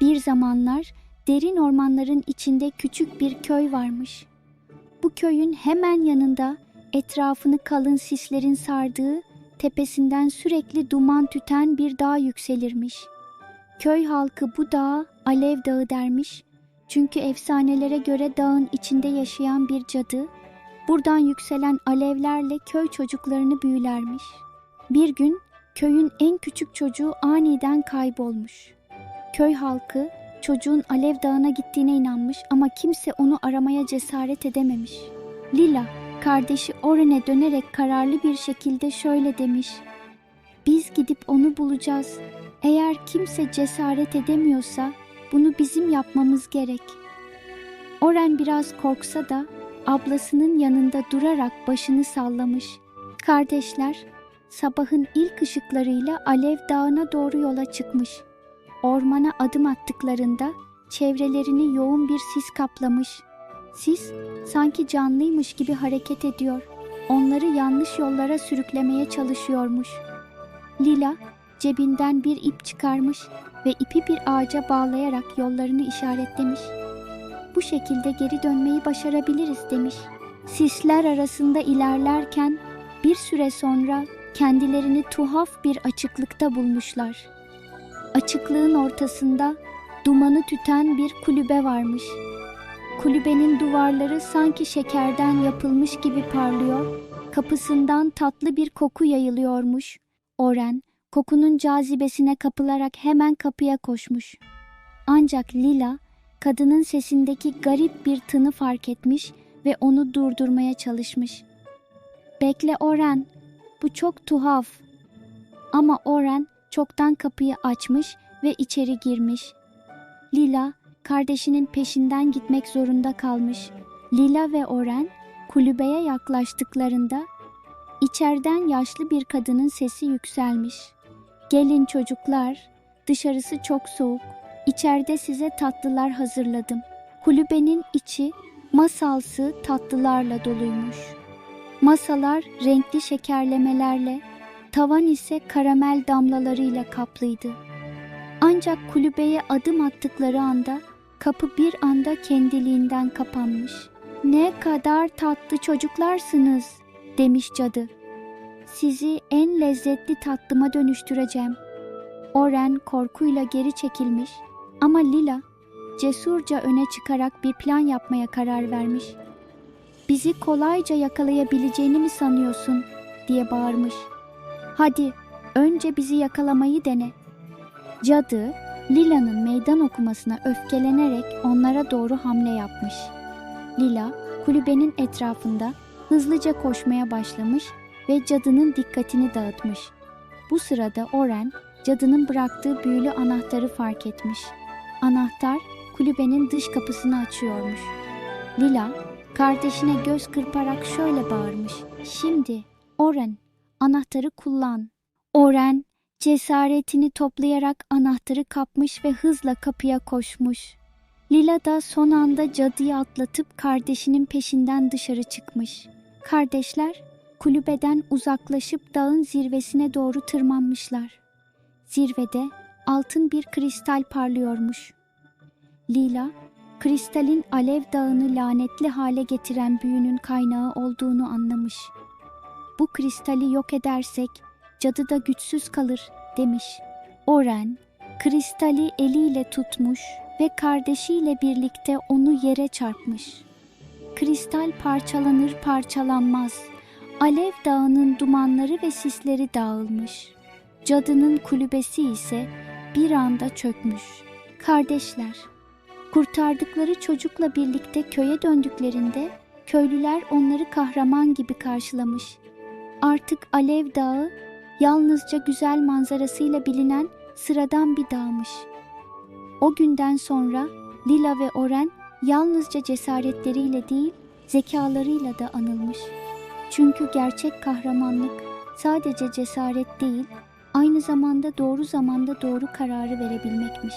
Bir zamanlar derin ormanların içinde küçük bir köy varmış. Bu köyün hemen yanında etrafını kalın sislerin sardığı, tepesinden sürekli duman tüten bir dağ yükselirmiş. Köy halkı bu dağa Alev Dağı dermiş. Çünkü efsanelere göre dağın içinde yaşayan bir cadı, buradan yükselen alevlerle köy çocuklarını büyülermiş. Bir gün köyün en küçük çocuğu aniden kaybolmuş. Köy halkı çocuğun Alev Dağı'na gittiğine inanmış ama kimse onu aramaya cesaret edememiş. Lila, kardeşi Oren'e dönerek kararlı bir şekilde şöyle demiş. Biz gidip onu bulacağız. Eğer kimse cesaret edemiyorsa bunu bizim yapmamız gerek. Oren biraz korksa da ablasının yanında durarak başını sallamış. Kardeşler sabahın ilk ışıklarıyla Alev Dağı'na doğru yola çıkmış. Ormana adım attıklarında çevrelerini yoğun bir sis kaplamış. Sis sanki canlıymış gibi hareket ediyor. Onları yanlış yollara sürüklemeye çalışıyormuş. Lila cebinden bir ip çıkarmış ve ipi bir ağaca bağlayarak yollarını işaretlemiş. Bu şekilde geri dönmeyi başarabiliriz demiş. Sisler arasında ilerlerken bir süre sonra kendilerini tuhaf bir açıklıkta bulmuşlar. Açıklığın ortasında dumanı tüten bir kulübe varmış. Kulübenin duvarları sanki şekerden yapılmış gibi parlıyor, kapısından tatlı bir koku yayılıyormuş. Oren, kokunun cazibesine kapılarak hemen kapıya koşmuş. Ancak Lila, kadının sesindeki garip bir tını fark etmiş ve onu durdurmaya çalışmış. Bekle Oren, bu çok tuhaf. Ama Oren çoktan kapıyı açmış ve içeri girmiş. Lila kardeşinin peşinden gitmek zorunda kalmış. Lila ve Oren kulübeye yaklaştıklarında içeriden yaşlı bir kadının sesi yükselmiş. Gelin çocuklar, dışarısı çok soğuk. İçeride size tatlılar hazırladım. Kulübenin içi masalsı tatlılarla doluymuş. Masalar renkli şekerlemelerle, tavan ise karamel damlalarıyla kaplıydı. Ancak kulübeye adım attıkları anda kapı bir anda kendiliğinden kapanmış. Ne kadar tatlı çocuklarsınız demiş cadı. Sizi en lezzetli tatlıma dönüştüreceğim. Oren korkuyla geri çekilmiş ama Lila cesurca öne çıkarak bir plan yapmaya karar vermiş. Bizi kolayca yakalayabileceğini mi sanıyorsun diye bağırmış. Hadi önce bizi yakalamayı dene. Cadı Lila'nın meydan okumasına öfkelenerek onlara doğru hamle yapmış. Lila kulübenin etrafında hızlıca koşmaya başlamış ve cadının dikkatini dağıtmış. Bu sırada Oren cadının bıraktığı büyülü anahtarı fark etmiş. Anahtar kulübenin dış kapısını açıyormuş. Lila kardeşine göz kırparak şöyle bağırmış. Şimdi Oren anahtarı kullan. Oren cesaretini toplayarak anahtarı kapmış ve hızla kapıya koşmuş. Lila da son anda cadıyı atlatıp kardeşinin peşinden dışarı çıkmış. Kardeşler kulübeden uzaklaşıp dağın zirvesine doğru tırmanmışlar. Zirvede altın bir kristal parlıyormuş. Lila, kristalin alev dağını lanetli hale getiren büyünün kaynağı olduğunu anlamış. Bu kristali yok edersek cadı da güçsüz kalır demiş. Oren, kristali eliyle tutmuş ve kardeşiyle birlikte onu yere çarpmış. Kristal parçalanır parçalanmaz. Alev dağının dumanları ve sisleri dağılmış. Cadının kulübesi ise bir anda çökmüş. Kardeşler, kurtardıkları çocukla birlikte köye döndüklerinde köylüler onları kahraman gibi karşılamış. Artık Alev Dağı yalnızca güzel manzarasıyla bilinen sıradan bir dağmış. O günden sonra Lila ve Oren yalnızca cesaretleriyle değil, zekalarıyla da anılmış. Çünkü gerçek kahramanlık sadece cesaret değil, aynı zamanda doğru zamanda doğru kararı verebilmekmiş.